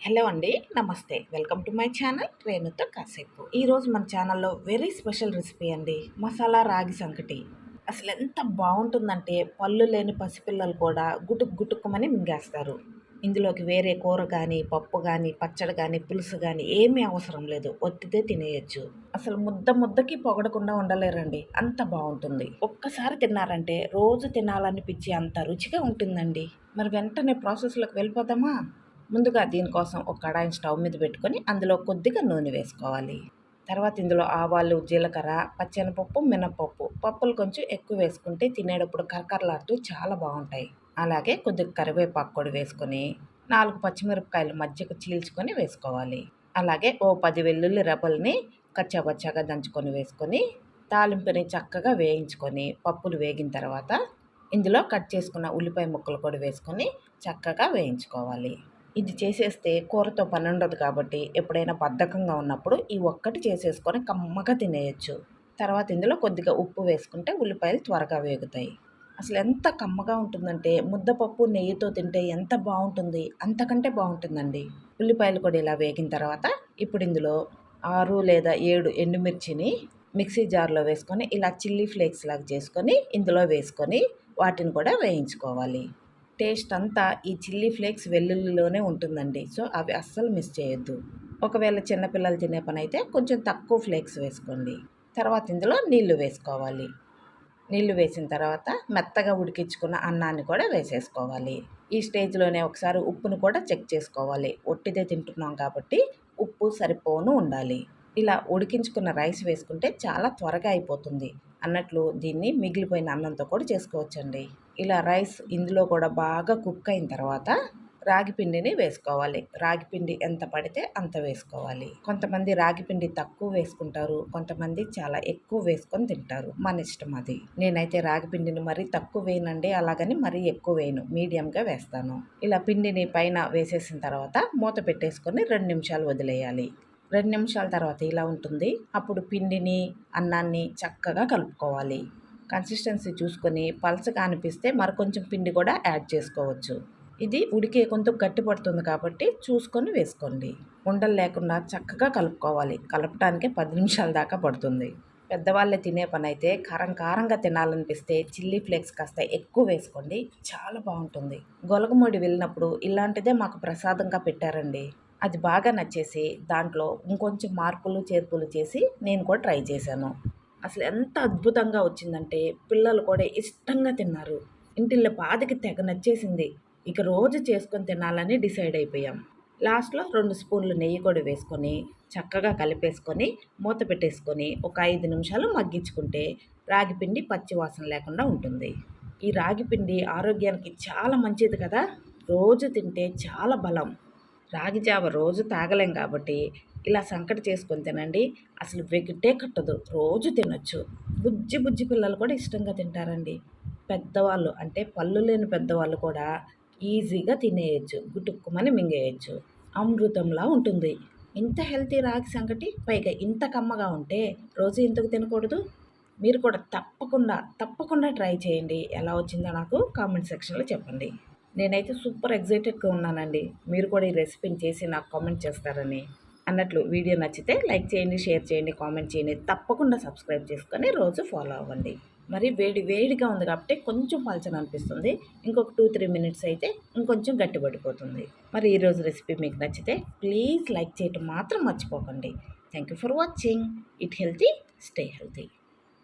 Hello అండి నమస్తే. Welcome to my channel రేణుతో కాసేపు. ఈరోజు మన ఛానల్లో వెరీ స్పెషల్ రెసిపీ అండి మసాలా రాగి సంకటి. అసలు ఎంత బాగుంటుందంటే పళ్ళు లేని పసిపిల్లలు కూడా గుటుక్ గుటుక్కుమని మింగేస్తారు. ఇందులోకి వేరే కూర కానీ పప్పు కానీ పచ్చడి కానీ పులుసు కానీ ఏమీ అవసరం లేదు. ఒత్తితే తినేయచ్చు. అసలు ముద్ద ముద్దకి పొగడకుండా ఉండలేరండి. అంత బాగుంటుంది. ఒక్కసారి తిన్నారంటే రోజు తినాలనిపించి అంత రుచిగా ఉంటుందండి. మరి వెంటనే ప్రాసెస్లోకి వెళ్ళిపోదామా? ముందుగా దీనికోసం ఒక కడాయిని స్టవ్ మీద పెట్టుకొని అందులో కొద్దిగా నూనె వేసుకోవాలి. తర్వాత ఇందులో ఆవాలు జీలకర్ర పచ్చెనపప్పు మినపప్పు పప్పులు కొంచెం ఎక్కువ వేసుకుంటే తినేటప్పుడు కరకరలాడుతూ చాలా బాగుంటాయి. అలాగే కొద్దిగా కరివేపాకు కూడా వేసుకొని నాలుగు పచ్చిమిరపకాయలు మధ్యకు చీల్చుకొని వేసుకోవాలి. అలాగే ఓ పది వెల్లుల్లి రెబ్బల్ని కచ్చాపచ్చాగా దంచుకొని వేసుకొని తాలింపుని చక్కగా వేయించుకొని పప్పులు వేగిన తర్వాత ఇందులో కట్ చేసుకున్న ఉల్లిపాయ ముక్కలు కూడా వేసుకొని చక్కగా వేయించుకోవాలి. ఇది చేసేస్తే కూరతో పని ఉండదు కాబట్టి ఎప్పుడైనా బద్ధకంగా ఉన్నప్పుడు ఈ ఒక్కటి చేసేసుకొని కమ్మగా తినేయచ్చు. తర్వాత ఇందులో కొద్దిగా ఉప్పు వేసుకుంటే ఉల్లిపాయలు త్వరగా వేగుతాయి. అసలు ఎంత కమ్మగా ఉంటుందంటే ముద్దపప్పు నెయ్యితో తింటే ఎంత బాగుంటుంది అంతకంటే బాగుంటుందండి. ఉల్లిపాయలు కూడా ఇలా వేగిన తర్వాత ఇప్పుడు ఇందులో ఆరు లేదా ఏడు ఎండుమిర్చిని మిక్సీ జార్లో వేసుకొని ఇలా చిల్లీ ఫ్లేక్స్ లాగా చేసుకొని ఇందులో వేసుకొని వాటిని కూడా వేయించుకోవాలి. టేస్ట్ అంతా ఈ చిల్లీ ఫ్లేక్స్ వెల్లుల్లిలోనే ఉంటుందండి. సో అవి అస్సలు మిస్ చేయొద్దు. ఒకవేళ చిన్నపిల్లలు తినే పని అయితే కొంచెం తక్కువ ఫ్లేక్స్ వేసుకోండి. తర్వాత ఇందులో నీళ్ళు వేసుకోవాలి. నీళ్ళు వేసిన తర్వాత మెత్తగా ఉడికించుకున్న అన్నాన్ని కూడా వేసేసుకోవాలి. ఈ స్టేజ్లోనే ఒకసారి ఉప్పును కూడా చెక్ చేసుకోవాలి. ఒట్టిదే తింటున్నాం కాబట్టి ఉప్పు సరిపోను ఉండాలి. ఇలా ఉడికించుకున్న రైస్ వేసుకుంటే చాలా త్వరగా అయిపోతుంది. అన్నట్లు దీన్ని మిగిలిపోయిన అన్నంతో కూడా చేసుకోవచ్చండి. ఇలా రైస్ ఇందులో కూడా బాగా కుక్ అయిన తర్వాత రాగి పిండిని వేసుకోవాలి. రాగి పిండి ఎంత పడితే అంత వేసుకోవాలి. కొంతమంది రాగి పిండి తక్కువ వేసుకుంటారు కొంతమంది చాలా ఎక్కువ వేసుకొని తింటారు. మన ఇష్టం అది. నేనైతే రాగి పిండిని మరీ తక్కువ వేయనండి అలాగని మరీ ఎక్కువ వేయను. మీడియంగా వేస్తాను. ఇలా పిండిని పైన వేసేసిన తర్వాత మూత పెట్టేసుకొని రెండు నిమిషాలు వదిలేయాలి. రెండు నిమిషాల తర్వాత ఇలా ఉంటుంది. అప్పుడు పిండిని అన్నాన్ని చక్కగా కలుపుకోవాలి. కన్సిస్టెన్సీ చూసుకొని పలసగా అనిపిస్తే మరికొంచెం పిండి కూడా యాడ్ చేసుకోవచ్చు. ఇది ఉడికే కొంత గట్టి పడుతుంది కాబట్టి చూసుకొని వేసుకోండి. ఉండలు లేకుండా చక్కగా కలుపుకోవాలి. కలపడానికి పది నిమిషాల దాకా పడుతుంది. పెద్దవాళ్ళే తినే పని అయితే కారం కారంగా తినాలనిపిస్తే చిల్లీ ఫ్లేక్స్ కాస్త ఎక్కువ వేసుకోండి. చాలా బాగుంటుంది. గొలగమూడి వెళ్ళినప్పుడు ఇలాంటిదే మాకు ప్రసాదంగా పెట్టారండి. అది బాగా నచ్చేసి దాంట్లో ఇంకొంచెం మార్పులు చేర్పులు చేసి నేను కూడా ట్రై చేశాను. అసలు ఎంత అద్భుతంగా వచ్చిందంటే పిల్లలు కూడా ఇష్టంగా తిన్నారు. ఇంటిల్లో పాదికి తెగ నచ్చేసింది. ఇక రోజు చేసుకొని తినాలని డిసైడ్ అయిపోయాం. లాస్ట్లో రెండు స్పూన్లు నెయ్యి కూడా వేసుకొని చక్కగా కలిపేసుకొని మూత పెట్టేసుకొని ఒక ఐదు నిమిషాలు మగ్గించుకుంటే రాగిపిండి పచ్చివాసన లేకుండా ఉంటుంది. ఈ రాగి పిండి ఆరోగ్యానికి చాలా మంచిది కదా? రోజు తింటే చాలా బలం. రాగి జావ రోజు తాగలేం కాబట్టి ఇలా సంకట చేసుకొని తినండి. అసలు వెగిటే కట్టదు. రోజు తినొచ్చు. బుజ్జి బుజ్జి పిల్లలు కూడా ఇష్టంగా తింటారండి. పెద్దవాళ్ళు అంటే పళ్ళు లేని పెద్దవాళ్ళు కూడా ఈజీగా తినేయచ్చు. గుటుక్కుమని మింగేయచ్చు. అమృతంలా ఉంటుంది. ఇంత హెల్తీ రాగి సంకటి పైగా ఇంత కమ్మగా ఉంటే రోజు ఎందుకు తినకూడదు? మీరు కూడా తప్పకుండా తప్పకుండా ట్రై చేయండి. ఎలా వచ్చిందో నాకు కామెంట్ సెక్షన్లో చెప్పండి. నేనైతే సూపర్ ఎగ్జైటెడ్గా ఉన్నానండి. మీరు కూడా ఈ రెసిపీని చేసి నాకు కామెంట్ చేస్తారని. అన్నట్లు వీడియో నచ్చితే లైక్ చేయండి షేర్ చేయండి కామెంట్ చేయండి. తప్పకుండా సబ్స్క్రైబ్ చేసుకొని రోజు ఫాలో అవ్వండి. మరి వేడి వేడిగా ఉంది కాబట్టి కొంచెం పలచన అనిపిస్తుంది. ఇంకొక టూ త్రీ మినిట్స్ అయితే ఇంకొంచెం గట్టిపడిపోతుంది మరి ఈరోజు రెసిపీ మీకు నచ్చితే ప్లీజ్ లైక్ చేయటం మాత్రం మర్చిపోకండి. Thank you for watching it healthy stay healthy